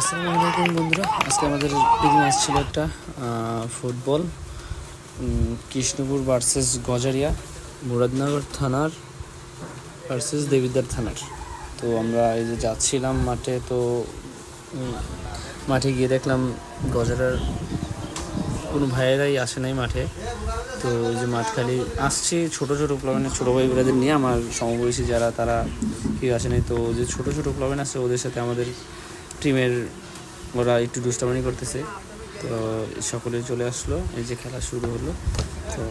আসসালামু আলাইকুম বন্ধুরা। আজকে আমাদের দিকে ম্যাচ ছিল একটা ফুটবল কৃষ্ণপুর ভার্সেস গজারিয়া, মুরাদনগর থানার ভার্সেস দেবিদ্বার থানার। তো আমরা এই যে যাচ্ছিলাম মাঠে, তো মাঠে গিয়ে দেখলাম গজারার কোনো ভাইয়েরাই আসে নাই মাঠে। তো যে মাঠ খালি আসছে, ছোটো ছোটো প্লাবেনের ছোটো ভাই ব্রাদের নিয়ে। আমার সমবয়সী যারা, তারা কেউ আসে নাই। তো যে ছোটো ছোটো প্লাবেন আছে, ওদের সাথে আমাদের টিমের ওরা একটু দুষ্টামানি করতেছে। তো সকলে চলে আসলো, এই যে খেলা শুরু হলো। তো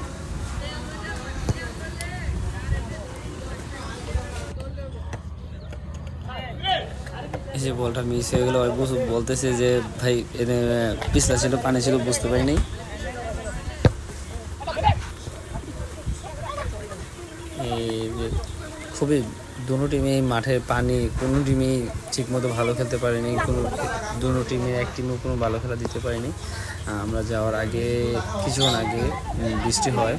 এই যে বলটা মিস হয়ে গেলো বলতেছে যে, ভাই পিছলা ছিল, পানি ছিল, বুঝতে পারিনি। খুবই দুটো টিমে মাঠে পানি, কোনো টিমই ঠিকমতো ভালো খেলতে পারেনি, কোনো দুটো টিমে এক টিমও কোনো ভালো খেলা দিতে পারেনি। আমরা যাওয়ার আগে, কিছুক্ষণ আগে বৃষ্টি হয়।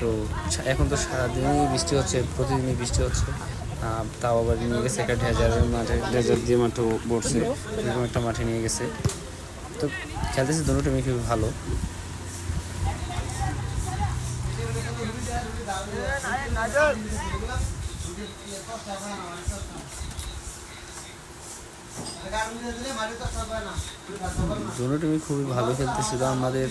তো এখন তো সারাদিনই বৃষ্টি হচ্ছে, প্রতিদিনই বৃষ্টি হচ্ছে। তাও আবার নিয়ে গেছে একটা ডেজারের মাঠে ডেজার দিয়ে মাঠে পড়ছে এরকম একটা মাঠে নিয়ে গেছে। তো খেলতেছে দুটো টিমই খুবই ভালো। দুটো টিমই খুবই ভালো খেলতেছিল, আমাদের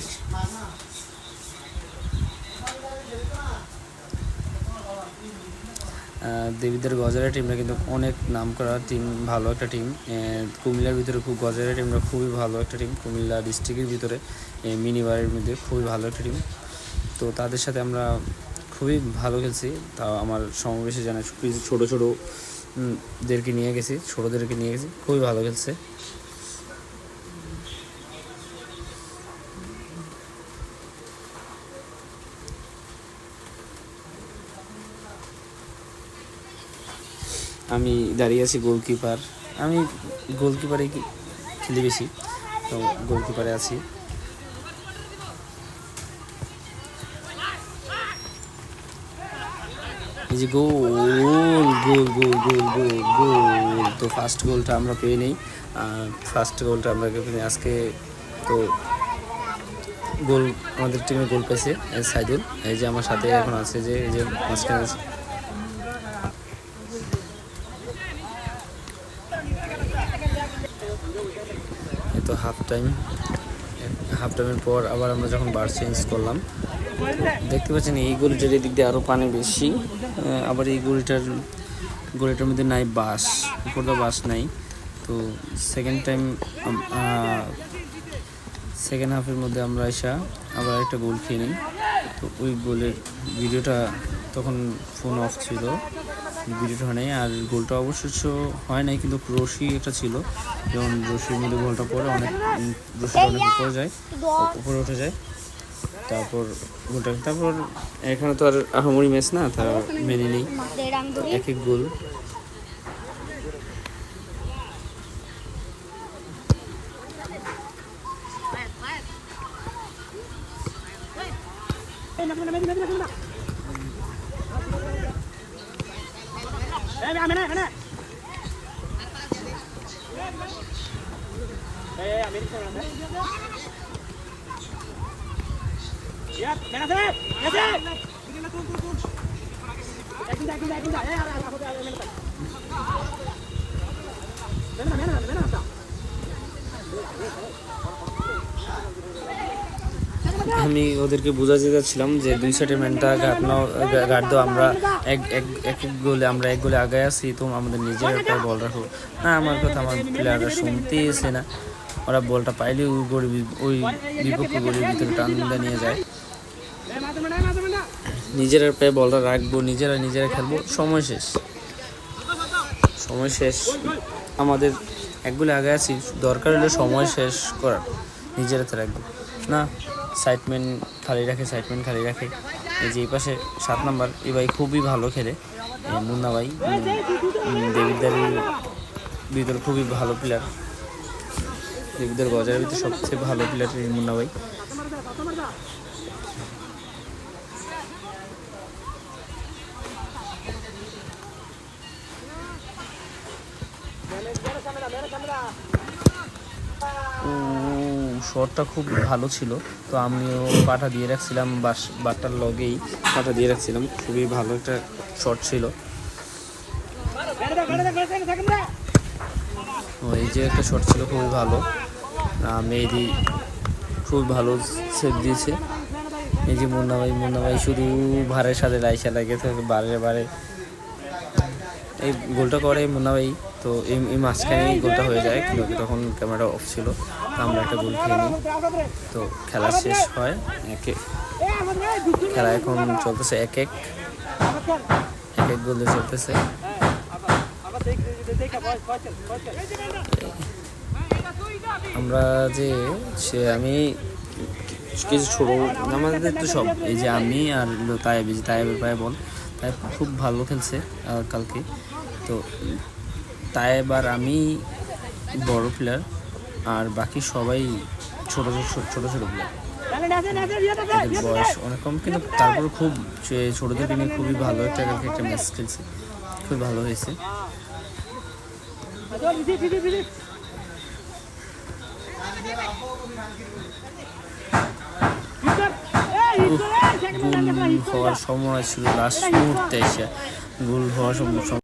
দেবীদের গজারের টিমটা কিন্তু অনেক নাম করা টিম ভালো একটা টিম কুমিল্লার ভিতরে খুব গজারের টিমটা খুবই ভালো একটা টিম কুমিল্লা ডিস্ট্রিক্টের ভিতরে মিনিবারের মধ্যে খুবই ভালো একটা টিম তো তাদের সাথে আমরা খুবই ভালো খেলছি। তাও আমার সমাবেশে জানা ছোটো ছোটো দেরকে নিয়ে গেছি, ছোটোদেরকে নিয়ে গেছি। খুবই ভালো খেলছে। আমি দাঁড়িয়ে আছি গোলকিপার আমি গোলকিপারে খেলি বেশি, তো গোলকিপারে আছি। এই যে গোল গোল গোল গোল গোল গোল তো ফার্স্ট গোলটা আমরা পেয়ে নেই ফার্স্ট গোলটা আমরা। আজকে তো গোল আমাদের টিমে গোল পেয়েছে সাইদুল এই যে আমার সাথে এখন আছে যে, এই যে মাঝখানে আছে। তো হাফ টাইম হাফ টাইমের পর আবার আমরা যখন বার চেঞ্জ করলাম দেখতে পাচ্ছেন, এই গলিটার এদিক দিয়ে আরও পানি বেশি। আবার এই গলিটার গলিটার মধ্যে নাই বাস, উপরটা বাস নাই। তো সেকেন্ড টাইম সেকেন্ড হাফের মধ্যে আমরা এসা আবার একটা গোল খেয়ে নিই। তো ওই গোলের ভিডিওটা তখন ফোন অফ ছিল, ভিডিওটা হয় নাই। আর গোলটা অবশ্য হয় নাই, কিন্তু রশি একটা ছিল। যেমন রশির মধ্যে গোলটা পরে অনেক রশিটা অনেক উপরে যায়, উপরে উঠে যায়। তারপর গোলটা তারপর এখানে তো আর আহামরি ম্যাচ না তা মেনে নেই। এক এক গোল আমি ওদেরকে বোঝাতে যাচ্ছিলাম যে দুই সাইডের ম্যানটা ঘাটনো ঘাট দাও, আমরা এক এক এক গোলে, আমরা এক গোলে আগে আছি, তো আমাদের নিজের একটা বল রাখো। না, আমার কথা আমার প্লেয়াররা শুনতেই এসে না। ওরা বলটা পাইলে ওই গরিব ওই বিপক্ষ গরিব ভিতরে টান নিয়ে যায়। নিজেরা পায়ে বলটা রাখব, নিজেরা নিজেরা খেলব। সময় শেষ। সময় শেষ। আমাদের একগুলো আগে আছি, দরকার হলে সময় শেষ করার। নিজের হাতে রাখব। না সাইডম্যান খালি রাখে সাইডম্যান খালি রাখে। এই যে এই পাশে সাত নাম্বার, এই ভাই খুবই ভালো খেলে। মুন্না ভাই দেবিদারের ভিতরে খুবই ভালো প্লেয়ার দেবিদার গজারের ভিতরে সবচেয়ে ভালো প্লেয়ার মুন্না ভাই। শটটা খুব ভালো ছিল। তো আমিও পাটা দিয়ে রাখছিলাম, বাস বাটার লগেই পাটা দিয়ে রাখছিলাম। খুবই ভালো একটা শট ছিল। এই যে একটা শট ছিল, খুবই ভালো। মেহেদি খুব ভালো সেভ দিয়েছে। এই যে মুন্না ভাই মুন্না ভাই শুধু ভারের সাথে লাইসা লাগে বারে বারে। এই গোলটা করে মুন্না ভাই তো এই এই মাঝখানে গোলটা হয়ে যায়, কিন্তু তখন ক্যামেরা অফ ছিল আমরা একটা গোল খেয়ে নিই। তো খেলা শেষ হয় একে। খেলা এখন চলতেছে এক এক। এক এক গোলে চলতেছে। আমরা যে সে আমি কিছু ছোট আমাদের তো সব, এই যে আমি আর তায়েব এই যে তায়েবের পায়ে বল তায়েব খুব ভালো খেলছে কালকে। তো তায়েব আর আমি বড় প্লেয়ার আর বাকি সবাই ছোটো ছোটো ছোটো, ছোট প্লেয়ার বয়স অনেক কম, কিন্তু তারপর খুব ছোটোদের টিমে খুবই ভালো একটা কালকে একটা ম্যাচ খেলছে। খুবই ভালো হয়েছে। গোল হওয়ার সময় ছিল লাস্ট মুহূর্তে এসে গোল হওয়ার সময় সম-